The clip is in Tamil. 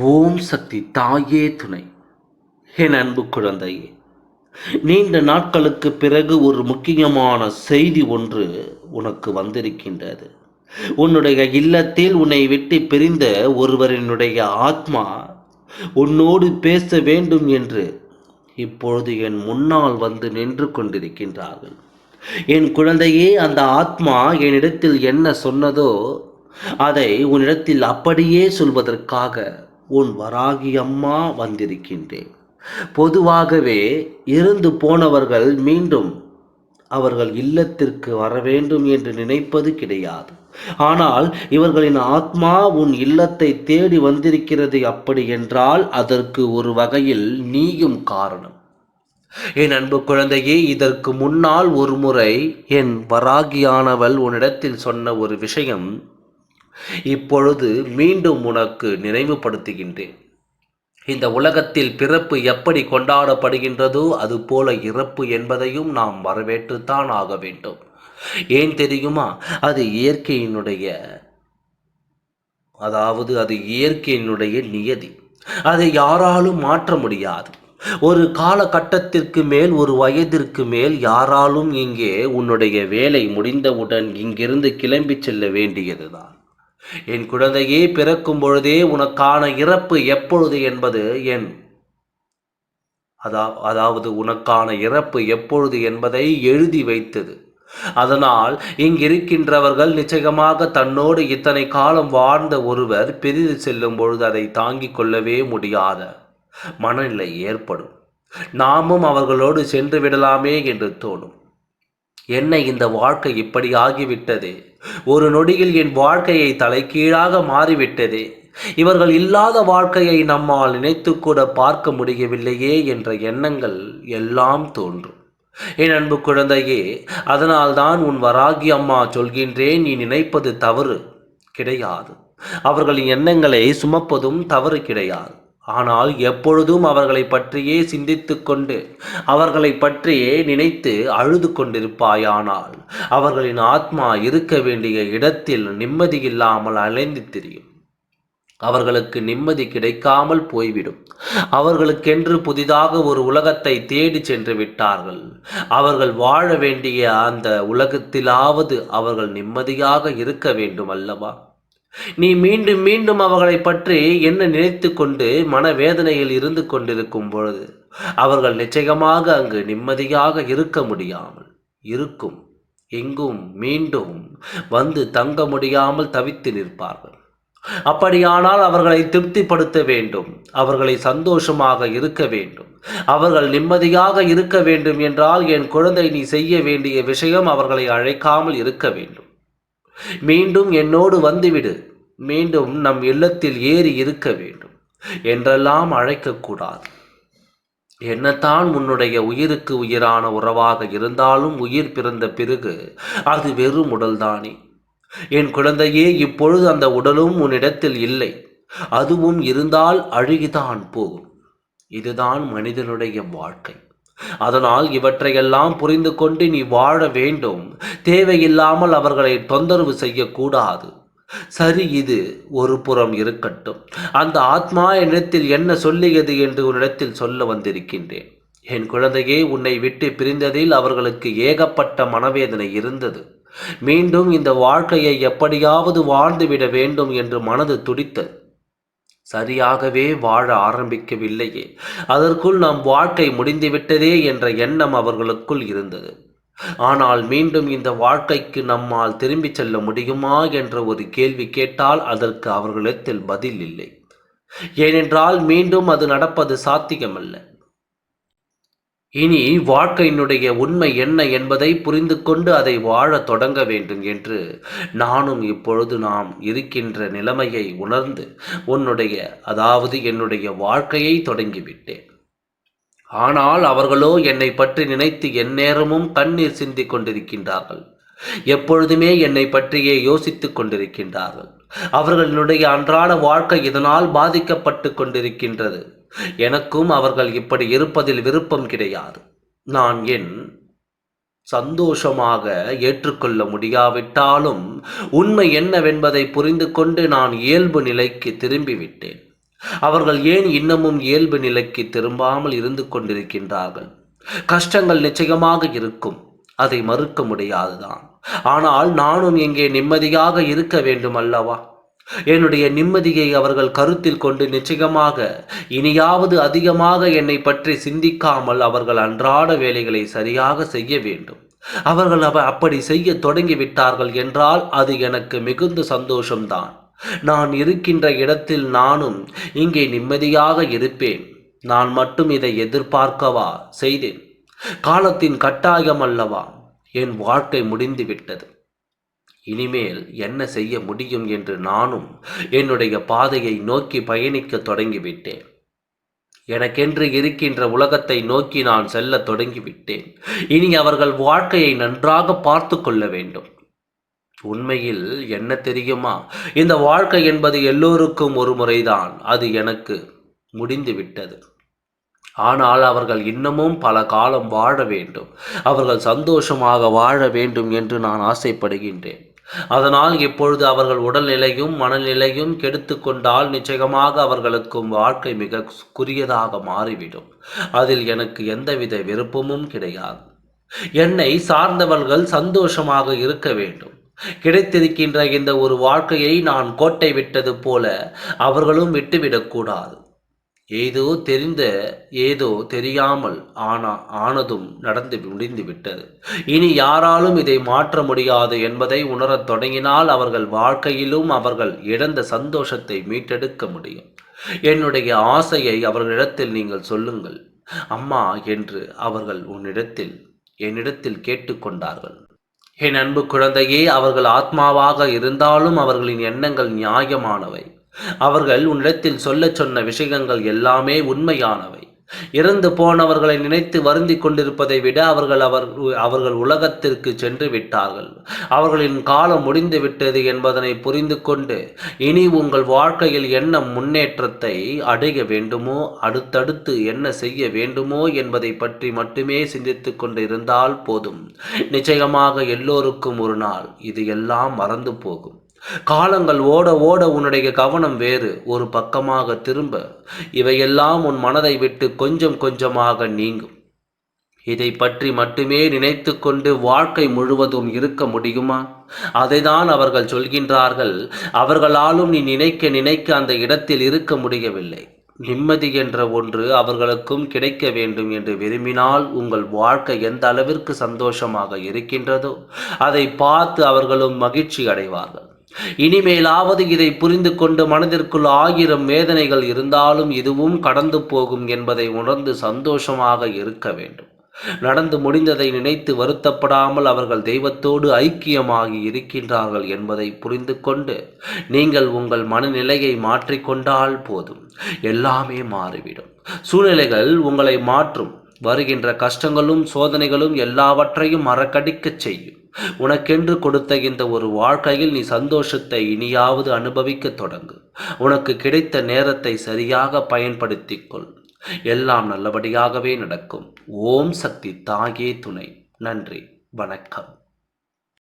ஓம் சக்தி தாயே துணை. என் அன்பு குழந்தையே நீண்ட நாட்களுக்கு பிறகு ஒரு முக்கியமான செய்தி ஒன்று உனக்கு வந்திருக்கின்றது. உன்னுடைய இல்லத்தில் உன்னை விட்டு பிரிந்த ஒருவரினுடைய ஆத்மா உன்னோடு பேச வேண்டும் என்று இப்பொழுது என் முன்னால் வந்து நின்று கொண்டிருக்கின்றார்கள். என் குழந்தையே அந்த ஆத்மா என்னிடத்தில் என்ன சொன்னதோ அதை உன்னிடத்தில் அப்படியே சொல்வதற்காக உன் வராகி அம்மா வந்திருக்கின்றேன். பொதுவாகவே இருந்து போனவர்கள் மீண்டும் அவர்கள் இல்லத்திற்கு வர வேண்டும் என்று நினைப்பது கிடையாது. ஆனால் இவர்களின் ஆத்மா உன் இல்லத்தை தேடி வந்திருக்கிறது அப்படி என்றால் அதற்கு ஒரு வகையில் நீயும் காரணம். என் அன்பு குழந்தையே இதற்கு முன்னால் ஒரு முறை என் வராகியானவள் உன்னிடத்தில் சொன்ன ஒரு விஷயம் இப்பொழுது மீண்டும் உனக்கு நினைவுபடுத்துகின்றேன். இந்த உலகத்தில் பிறப்பு எப்படி கொண்டாடப்படுகின்றதோ அதுபோல இறப்பு என்பதையும் நாம் வரவேற்றுத்தான் ஆக வேண்டும். ஏன் தெரியுமா? அது இயற்கையினுடைய அதாவது அது இயற்கையினுடைய நியதி. அதை யாராலும் மாற்ற முடியாது. ஒரு காலகட்டத்திற்கு மேல் ஒரு வயதிற்கு மேல் யாராலும் இங்கே உன்னுடைய வேலை முடிந்தவுடன் இங்கிருந்து கிளம்பி செல்ல வேண்டியதுதான். என் குழந்தையே பிறக்கும் பொழுதே உனக்கான இறப்பு எப்பொழுது என்பது என். அதா அதாவது உனக்கான இறப்பு எப்பொழுது என்பதை எழுதி வைத்தது. அதனால் இங்கிருக்கின்றவர்கள் நிச்சயமாக தன்னோடு இத்தனை காலம் வாழ்ந்த ஒருவர் பிரிந்து செல்லும் பொழுது அதை தாங்கிக் கொள்ளவே முடியாத மனநிலை ஏற்படும். நாமும் அவர்களோடு சென்று விடலாமே என்று தோணும். என்ன இந்த வாழ்க்கை இப்படி ஆகிவிட்டது? ஒரு நொடியில் என் வாழ்க்கையை தலைகீழாக மாறிவிட்டதே. இவர்கள் இல்லாத வாழ்க்கையை நம்மால் நினைத்து கூட பார்க்க முடியவில்லையே என்ற எண்ணங்கள் எல்லாம் தோன்றும். என் அன்பு குழந்தையே அதனால்தான் உன் வராகி அம்மா சொல்கின்றேன் நீ நினைப்பது தவறு கிடையாது. அவர்களின் எண்ணங்களை சுமப்பதும் தவறு கிடையாது. ஆனால் எப்பொழுதும் அவர்களை பற்றியே சிந்தித்து கொண்டு அவர்களை பற்றியே நினைத்து அழுது கொண்டிருப்பாயானால் அவர்களின் ஆத்மா இருக்க வேண்டிய இடத்தில் நிம்மதி இல்லாமல் அலைந்து திரியும். அவர்களுக்கு நிம்மதி கிடைக்காமல் போய்விடும். அவர்களுக்கென்று புதிதாக ஒரு உலகத்தை தேடி சென்று விட்டார்கள். அவர்கள் வாழ வேண்டிய அந்த உலகத்திலாவது அவர்கள் நிம்மதியாக இருக்க வேண்டும் அல்லவா? நீ மீண்டும் மீண்டும் அவர்களை பற்றி என்ன நினைத்து கொண்டு மனவேதனையில் இருந்து கொண்டிருக்கும் பொழுது அவர்கள் நிச்சயமாக அங்கு நிம்மதியாக இருக்க முடியாமல் இருக்கும். எங்கும் மீண்டும் வந்து தங்க முடியாமல் தவித்து நிற்பார்கள். அப்படியானால் அவர்களை திருப்திப்படுத்த வேண்டும். அவர்களை சந்தோஷமாக இருக்க வேண்டும். அவர்கள் நிம்மதியாக இருக்க வேண்டும் என்றால் என் குழந்தை நீ செய்ய வேண்டிய விஷயம் அவர்களை அழைக்காமல் இருக்க வேண்டும். மீண்டும் என்னோடு வந்துவிடு. மீண்டும் நம் இல்லத்தில் ஏறி இருக்க வேண்டும். என்றெல்லாம் அழைக்கக்கூடாது. என்னத்தான் உன்னுடைய உயிருக்கு உயிரான உறவாக இருந்தாலும் உயிர் பிறந்த பிறகு அது வெறும் உடல்தானே. என் குழந்தையே இப்பொழுது அந்த உடலும் உன்னிடத்தில் இல்லை. அதுவும் இருந்தால் அழுகிதான் போகும். இதுதான் மனிதனுடைய வாழ்க்கை. அதனால் இவற்றையெல்லாம் புரிந்து கொண்டு நீ வாழ வேண்டும். தேவையில்லாமல் அவர்களை தொந்தரவு செய்யக்கூடாது. சரி இது ஒரு புறம் இருக்கட்டும். அந்த ஆத்மா என்னிடத்தில் என்ன சொல்லியது என்று உன்னிடத்தில் சொல்ல வந்திருக்கின்றேன். என் குழந்தையே உன்னை விட்டு பிரிந்ததில் அவர்களுக்கு ஏகப்பட்ட மனவேதனை இருந்தது. மீண்டும் இந்த வாழ்க்கையை எப்படியாவது வாழ்ந்துவிட வேண்டும் என்று மனது துடித்தது. சரியாகவே வாழ ஆரம்பிக்கவில்லையே. அதற்குள் நம் வாழ்க்கை முடிந்துவிட்டதே என்ற எண்ணம் அவர்களுக்குள் இருந்தது. ஆனால் மீண்டும் இந்த வாழ்க்கைக்கு நம்மால் திரும்பிச் செல்ல முடியுமா என்ற ஒரு கேள்வி கேட்டால் அதற்கு அவர்களிடத்தில் பதில் இல்லை. ஏனென்றால் மீண்டும் அது நடப்பது சாத்தியமல்ல. இனி வாழ்க்கையினுடைய உண்மை என்ன என்பதை புரிந்து கொண்டு அதை வாழத் தொடங்க வேண்டும் என்று நானும் இப்பொழுது நாம் இருக்கின்ற நிலைமையை உணர்ந்து உன்னுடைய அதாவது என்னுடைய வாழ்க்கையை தொடங்கிவிட்டேன். ஆனால் அவர்களோ என்னை பற்றி நினைத்து எந்நேரமும் கண்ணீர் சிந்தி கொண்டிருக்கின்றார்கள். எப்பொழுதுமே என்னை பற்றியே யோசித்துக் கொண்டிருக்கின்றார்கள். அவர்களுடைய அன்றாட வாழ்க்கை இதனால் பாதிக்கப்பட்டு கொண்டிருக்கின்றது. எனக்கும் அவர்கள் இப்படி இருப்பதில் விருப்பம் கிடையாது. நான் என் சந்தோஷமாக ஏற்றுக்கொள்ள முடியாவிட்டாலும் உண்மை என்னவென்பதை புரிந்து கொண்டு நான் இயல்பு நிலைக்கு திரும்பிவிட்டேன். அவர்கள் ஏன் இன்னமும் இயல்பு நிலைக்கு திரும்பாமல் இருந்து கொண்டிருக்கின்றார்கள்? கஷ்டங்கள் நிச்சயமாக இருக்கும். அதை மறுக்க முடியாதுதான். ஆனால் நானும் இங்கே நிம்மதியாக இருக்க வேண்டும் அல்லவா என்னுடைய நிம்மதியை அவர்கள் கருத்தில் கொண்டு நிச்சயமாக இனியாவது அதிகமாக என்னை பற்றி சிந்திக்காமல் அவர்கள் அன்றாட வேலைகளை சரியாக செய்ய வேண்டும். அவர்கள் அவ அப்படி செய்ய தொடங்கிவிட்டார்கள் என்றால் அது எனக்கு மிகுந்த சந்தோஷம்தான். நான் இருக்கின்ற இடத்தில் நானும் இங்கே நிம்மதியாக இருப்பேன். நான் மட்டும் இதை எதிர்பார்க்கவா? செய்தேன். காலத்தின் கட்டாயம் அல்லவா? என் வாழ்க்கை முடிந்து விட்டது இனிமேல் என்ன செய்ய முடியும் என்று நானும் என்னுடைய பாதையை நோக்கி பயணிக்க தொடங்கிவிட்டேன். எனக்கென்று இருக்கின்ற உலகத்தை நோக்கி நான் செல்ல தொடங்கிவிட்டேன். இனி அவர்கள் வாழ்க்கையை நன்றாக பார்த்து கொள்ள வேண்டும். உண்மையில் என்ன தெரியுமா? இந்த வாழ்க்கை என்பது எல்லோருக்கும் ஒரு முறைதான். அது எனக்கு முடிந்து விட்டது ஆனால் அவர்கள் இன்னமும் பல காலம் வாழ வேண்டும். அவர்கள் சந்தோஷமாக வாழ வேண்டும் என்று நான் ஆசைப்படுகின்றேன். அதனால் இப்பொழுது அவர்கள் உடல்நிலையும் மனநிலையும் கெடுத்து கொண்டால் நிச்சயமாக அவர்களுக்கும் வாழ்க்கை மிக குறுகியதாக மாறிவிடும். அதில் எனக்கு எந்தவித விருப்பமும் கிடையாது. என்னை சார்ந்தவர்கள் சந்தோஷமாக இருக்க வேண்டும். கிடைத்திருக்கின்ற இந்த ஒரு வாழ்க்கையை நான் கோட்டை விட்டது போல அவர்களும் விட்டுவிடக்கூடாது ஏதோ தெரிந்த ஏதோ தெரியாமல் ஆனா ஆனதும் நடந்து முடிந்து விட்டது. இனி யாராலும் இதை மாற்ற முடியாது என்பதை உணரத் தொடங்கினால் அவர்கள் வாழ்க்கையிலும் அவர்கள் இழந்த சந்தோஷத்தை மீட்டெடுக்க முடியும். என்னுடைய ஆசையை அவர்களிடத்தில் நீங்கள் சொல்லுங்கள். அம்மா என்று அவர்கள் உன்னிடத்தில் என்னிடத்தில் கேட்டுக்கொண்டார்கள். என் அன்பு குழந்தையே அவர்கள் ஆத்மாவாக இருந்தாலும் அவர்களின் எண்ணங்கள் நியாயமானவை. அவர்கள் உன்னிடத்தில் சொல்லச் சொன்ன விஷயங்கள் எல்லாமே உண்மையானவை. இறந்து போனவர்களை நினைத்து வருந்தி கொண்டிருப்பதை விட அவர்கள் அவர் அவர்கள் உலகத்திற்கு சென்று விட்டார்கள். அவர்களின் காலம் முடிந்து விட்டது என்பதனை புரிந்து கொண்டு இனி உங்கள் வாழ்க்கையில் என்ன முன்னேற்றத்தை அடைய வேண்டுமோ அடுத்தடுத்து என்ன செய்ய வேண்டுமோ என்பதை பற்றி மட்டுமே சிந்தித்து கொண்டு இருந்தால் போதும். நிச்சயமாக எல்லோருக்கும் ஒரு நாள் இது எல்லாம் மறந்து போகும். காலங்கள் ஓட ஓட உன்னுடைய கவனம் வேறு ஒரு பக்கமாக திரும்ப இவையெல்லாம் உன் மனதை விட்டு கொஞ்சம் கொஞ்சமாக நீங்கும். இதை பற்றி மட்டுமே நினைத்து கொண்டு வாழ்க்கை முழுவதும் இருக்க முடியுமா? அதைதான் அவர்கள் சொல்கின்றார்கள். அவர்களாலும் நீ நினைக்க நினைக்க அந்த இடத்தில் இருக்க முடியவில்லை. நிம்மதி என்ற ஒன்று அவர்களுக்கும் கிடைக்க வேண்டும் என்று விரும்பினால் உங்கள் வாழ்க்கை எந்த அளவிற்கு சந்தோஷமாக இருக்கின்றதோ அதை பார்த்து அவர்களும் மகிழ்ச்சி அடைவார்கள். இனிமேலாவது இதை புரிந்து கொண்டு மனதிற்குள் ஆயிரம் வேதனைகள் இருந்தாலும் இதுவும் கடந்து போகும் என்பதை உணர்ந்து சந்தோஷமாக இருக்க வேண்டும். நடந்து முடிந்ததை நினைத்து வருத்தப்படாமல் அவர்கள் தெய்வத்தோடு ஐக்கியமாகி இருக்கின்றார்கள் என்பதை புரிந்து கொண்டு நீங்கள் உங்கள் மனநிலையை மாற்றிக்கொண்டால் போதும். எல்லாமே மாறிவிடும். சூழ்நிலைகள் உங்களை மாற்றும். வருகின்ற கஷ்டங்களும் சோதனைகளும் எல்லாவற்றையும் மறக்கடிக்கச் செய்யும். உனக்கென்று கொடுத்த இந்த ஒரு வாழ்க்கையில் நீ சந்தோஷத்தை இனியாவது அனுபவிக்க தொடங்கு. உனக்கு கிடைத்த நேரத்தை சரியாக பயன்படுத்திக் கொள் எல்லாம் நல்லபடியாகவே நடக்கும். ஓம் சக்தி தாயே துணை. நன்றி. வணக்கம்.